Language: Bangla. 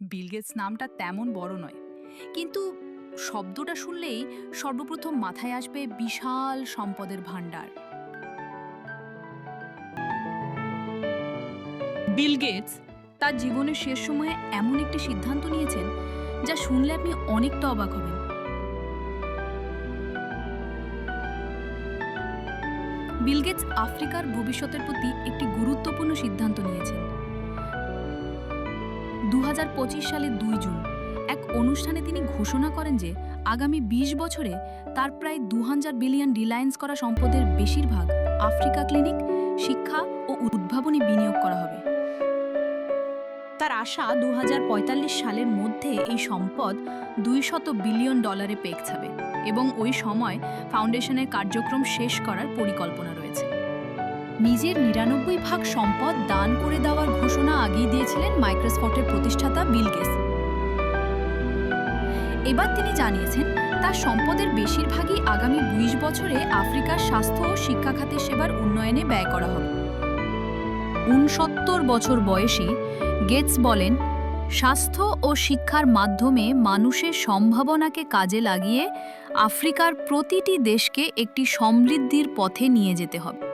বিল গেটস নামটা তেমন বড় নয়। কিন্তু শব্দটা শুনলেই সর্বপ্রথম মাথায় আসবে বিশাল সম্পদের ভাণ্ডার। বিল গেটস তার জীবনের শেষ সময়ে এমন একটি সিদ্ধান্ত নিয়েছেন যা শুনলে আপনি অনেকটা অবাক হবেন। বিল গেটস আফ্রিকার ভবিষ্যতের প্রতি একটি গুরুত্বপূর্ণ দু হাজার পঁচিশ সালের দুই জুন। এক অনুষ্ঠানে তিনি ঘোষণা করেন যে, আগামী ২০ বছরে তার প্রায় দু হাজার বিলিয়ন রিলায়েন্স করা সম্পদের বেশিরভাগ আফ্রিকা ক্লিনিক, শিক্ষা ও উদ্ভাবনী বিনিয়োগ করা হবে। তার আশা দু হাজার পঁয়তাল্লিশ সালের মধ্যে এই সম্পদ দুইশত বিলিয়ন ডলারে পেকছাবে এবং ওই সময় ফাউন্ডেশনের কার্যক্রম শেষ করার পরিকল্পনা রয়েছে। নিজের নিরানব্বই ভাগ সম্পদ দান করে দেওয়ার ঘোষণা আগেই দিয়েছিলেন মাইক্রোসফটের প্রতিষ্ঠাতা বিল গেটস। এবার তিনি জানিয়েছেন, তার সম্পদের বেশিরভাগই আগামী বিশ বছরে আফ্রিকার স্বাস্থ্য ও শিক্ষা খাতের সেবার উন্নয়নে ব্যয় করা হবে। উনসত্তর বছর বয়সী গেটস বলেন, স্বাস্থ্য ও শিক্ষার মাধ্যমে মানুষের সম্ভাবনাকে কাজে লাগিয়ে আফ্রিকার প্রতিটি দেশকে একটি সমৃদ্ধির পথে নিয়ে যেতে হবে।